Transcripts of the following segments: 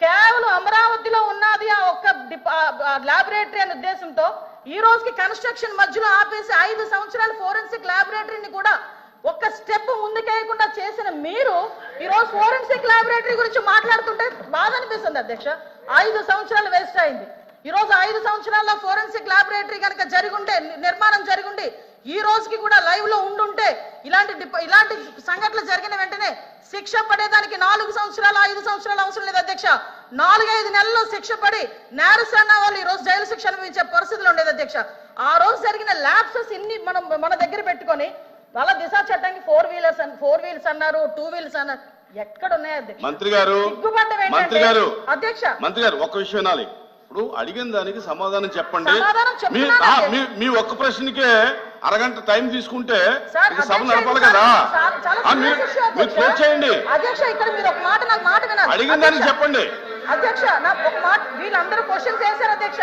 కేవలం అమరావతిలో ఉన్నది ఆ ఒక్క లాబొరేటరీ అనే ఉద్దేశంతో ఈ రోజుకి కన్స్ట్రక్షన్ మధ్యలో ఆపేసి ఐదు సంవత్సరాలు ఫోరెన్సిక్ లాబొరేటరీని కూడా ఒక్క స్టెప్ ముందుకేయకుండా చేసిన మీరు ఈ రోజు ఫోరెన్సిక్ లాబొరేటరీ గురించి మాట్లాడుతుంటే బాధ అనిపిస్తుంది అధ్యక్ష. ఐదు సంవత్సరాలు వేస్ట్ అయింది. ఈ రోజు ఐదు సంవత్సరాల్లో ఫోరెన్సిక్ లాబొరేటరీ కనుక జరిగుంటే నిర్మాణం జరిగుండి ఈ రోజుకి కూడా లైవ్లో ఉండుంటే ఇలాంటి ఇలాంటి సంఘటనలు జరిగిన వెంటనే శిక్ష పడేదానికి నాలుగు సంవత్సరాలు ఐదు సంవత్సరాలు అవసరం లేదు అధ్యక్ష నాలుగైదు నెలల్లో శిక్ష పడి నేరసన్న వాళ్ళు ఈ రోజు జైలు శిక్ష అనుభవించే పరిస్థితులు ఉండేది అధ్యక్ష. ఆ రోజు జరిగిన ల్యాబ్సెస్ ఇన్ని మనం మన దగ్గర పెట్టుకొని వాళ్ళ దిశ చట్టానికి ఫోర్ వీలర్స్ ఫోర్ వీల్స్ అన్నారు టూ వీల్స్ అన్నారు ఎక్కడ ఉన్నాయి అధ్యక్ష? మంత్రి గారు అధ్యక్ష మంత్రి గారు ఒక్క విషయం వినాలి. ఇప్పుడు అడిగిన దానికి సమాధానం చెప్పండి. మీ ఒక్క ప్రశ్నకే అరగంట టైం తీసుకుంటే సభ నడపాలి కదా. మీరు. క్లోజ్ చేయండి. అడిగిన దానికి చెప్పండి. అధ్యక్ష నాకు ఒక మాట వీళ్ళందరూ క్వశ్చన్స్ వేశారు అధ్యక్ష.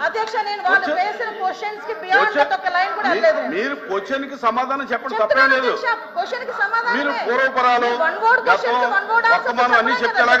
అధ్యక్ష నేను వాళ్ళు Question- వేసిన క్వశ్చన్స్కి బియాండ్ Question- ఒక లైన్ కూడా మీ- వెళ్ళలేదు నేను. మీరు క్వశ్చన్కి సమాధానం చెప్పండి తప్పేం లేదు. క్వశ్చన్కి. మీరు పూర్వపరాలు, మీరు వన్ వర్డ్ క్వశ్చన్కి గతం, వన్ వర్డ్ ఆన్సర్ వర్తమానం అన్నీ చెప్పలేం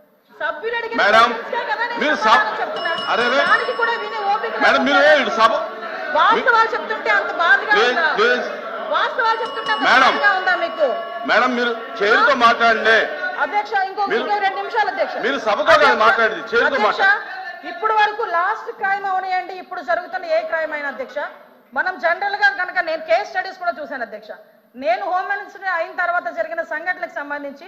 మేడం, మీరు. అరే, మేడం మీరు సభ వాస్తవాలు చెప్తుంటే అంత బాధగా. వాస్తవాలు చెప్తుంటే మేడం. ఉందా మీకు మేడం మీరు చేతితో మాట్లాడండి అధ్యక్ష ఇంకో రెండు నిమిషాలు అధ్యక్ష మీరు సభతో మాట్లాడేది, అధ్యక్ష, మాట్లాడండి. ఇప్పుడు వరకు లాస్ట్ క్రైమ్ అవనియండి ఇప్పుడు జరుగుతున్న ఏ క్రైమ్ అయినా అధ్యక్ష మనం జనరల్గా కనుక నేను కేస్ స్టడీస్ కూడా చూశాను అధ్యక్ష నేను హోమ్ మినిస్టర్ అయిన తర్వాత జరిగిన సంఘటనలకు సంబంధించి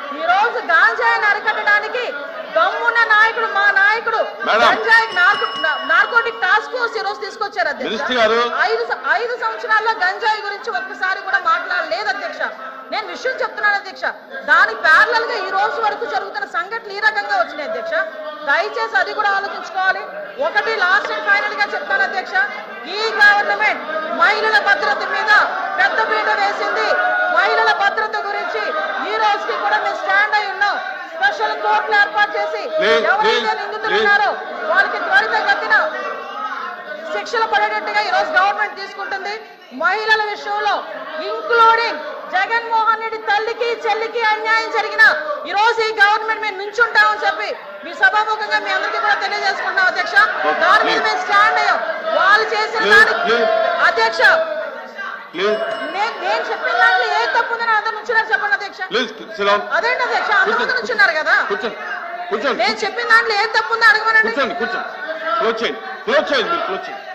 రోజు గాంజాయిని అరికట్టడానికి దమ్మున్న నాయకుడు మా నాయకుడు. గంజాయి నార్కోటిక్ టాస్క్ ఫోర్స్ ఈ రోజు తీసుకొచ్చారు అధ్యక్ష. ఐదు సంవత్సరాల్లో గంజాయి గురించి ఒక్కసారి కూడా మాట్లాడలేదు అధ్యక్ష. నేను విషయం చెప్తున్నాను అధ్యక్ష. దాని ప్యారలల్గా ఈ రోజు వరకు జరుగుతున్న సంఘటనలు ఈ రకంగా వచ్చినాయి అధ్యక్ష. దయచేసి అది కూడా ఆలోచించుకోవాలి. ఒకటి లాస్ట్ అండ్ ఫైనల్గా చెప్తాను అధ్యక్ష. ఈ గవర్నమెంట్ మహిళల భద్రత మీద పెద్ద పీట వేసింది మహిళల భద్రత గురించి ఈ రోజుకి కూడా మేము స్టాండ్ అయి ఉన్నాం స్పెషల్ కోర్టులు ఏర్పాటు చేసి ఎవరైతే please, నిందితులు please. ఉన్నారో వాళ్ళకి త్వరితగతిన శిక్షలు పడేటట్టుగా ఈ రోజు గవర్నమెంట్ తీసుకుంటుంది మహిళల విషయంలో ఇంక్లూడింగ్ జగన్మోహన్ రెడ్డి తల్లికి చెల్లికి అన్యాయం జరిగిన ఈ రోజు ఈ గవర్నమెంట్ మేము నుంచుంటామని చెప్పి మీ సభాముఖంగా మీ అందరికీ కూడా తెలియజేసుకుంటాం అధ్యక్ష దాని మీద మేము స్టాండ్ అయ్యాం వాళ్ళు చేసిన దానికి. అధ్యక్ష ప్లీజ్ నేను నేను చెప్పిన దాంట్లో ఏ తప్పు ఉందని అందరు నుంచున్నారు చెప్పండి అధ్యక్ష. ప్లీజ్ సిలాన్ అదేంటి అధ్యక్ష? అందరూ నుంచున్నారు కదా. కూర్చోండి కూర్చోండి నేను చెప్పిన దాంట్లో ఏ తప్పు ఉందో అడగమనండి. కూర్చోండి కూర్చోండి క్లోజ్ చేయండి. క్లోజ్ చేయండి. మీరు క్లోజ్ చేయండి.